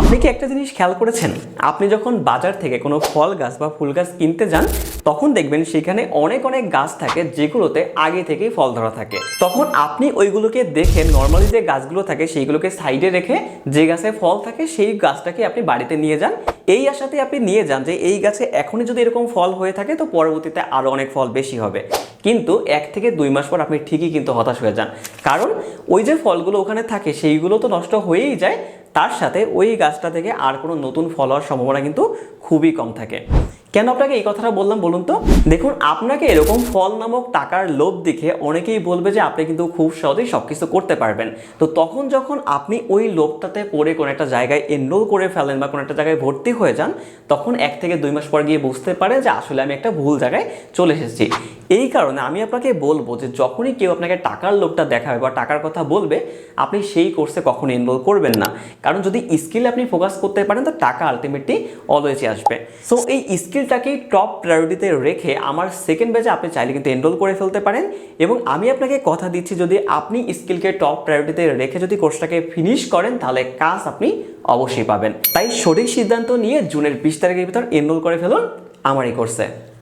আপনি কি একটা জিনিস খেয়াল করেছেন? আপনি যখন বাজার থেকে কোনো ফল গাছ বা ফুল গাছ কিনতে যান, তখন দেখবেন সেখানে অনেক অনেক গাছ থাকে যেগুলোতে আগে থেকেই ফল ধরা থাকে। তখন আপনি ওইগুলোকে দেখে নর্মালি যে গাছগুলো থাকে সেইগুলোকে সাইডে রেখে যে গাছে ফল থাকে সেই গাছটাকে আপনি বাড়িতে নিয়ে যান। এই আশাতে আপনি নিয়ে যান যে এই গাছে এখনই যদি এরকম ফল হয়ে থাকে তো পরবর্তীতে আরও অনেক ফল বেশি হবে। কিন্তু এক থেকে দুই মাস পর আপনি ঠিকই কিন্তু হতাশ হয়ে যান। কারণ ওই যে ফলগুলো ওখানে থাকে সেইগুলো তো নষ্ট হয়েই যায় তার সাথে ওই গাছটা থেকে আর কোনো নতুন ফল হওয়ার সম্ভাবনা কিন্তু খুবই কম থাকে। কেন আপনাকে এই কথাটা বললাম বলুন তো? দেখুন, আপনাকে এরকম ফল নামক টাকার লোভ দেখে অনেকেই বলবে যে আপনি কিন্তু খুব সহজেই সব কিছু করতে পারবেন। তো তখন যখন আপনি ওই লোভটাতে পড়ে কোনো একটা জায়গায় এনরোল করে ফেলেন বা কোনো একটা জায়গায় ভর্তি হয়ে যান, তখন এক থেকে দুই মাস পর গিয়ে বুঝতে পারেন যে আসলে আমি একটা ভুল জায়গায় চলে এসেছি। এই কারণে আমি আপনাকে বলব যে যখনই কেউ আপনাকে টাকার লোভটা দেখাবে বা টাকার কথা বলবে, আপনি সেই কোর্সে কখনো এনরোল করবেন না। কারণ যদি স্কিলে আপনি ফোকাস করতে পারেন, তো টাকা আলটিমেটলি অলওয়েজই আসবে। সো এই স্কিলটাকেই টপ প্রায়োরিটিতে রেখে আমার সেকেন্ড ব্যাচে আপনি চাইলে কিন্তু এনরোল করে ফেলতে পারেন এবং আমি আপনাকে কথা দিচ্ছি যদি আপনি স্কিলকে টপ প্রায়োরিটিতে রেখে যদি কোর্সটাকে ফিনিশ করেন, তাহলে কাজ আপনি অবশ্যই পাবেন। তাই সঠিক সিদ্ধান্ত নিয়ে জুনের বিশ তারিখের ভিতর এনরোল করে ফেলুন আমার এই কোর্সে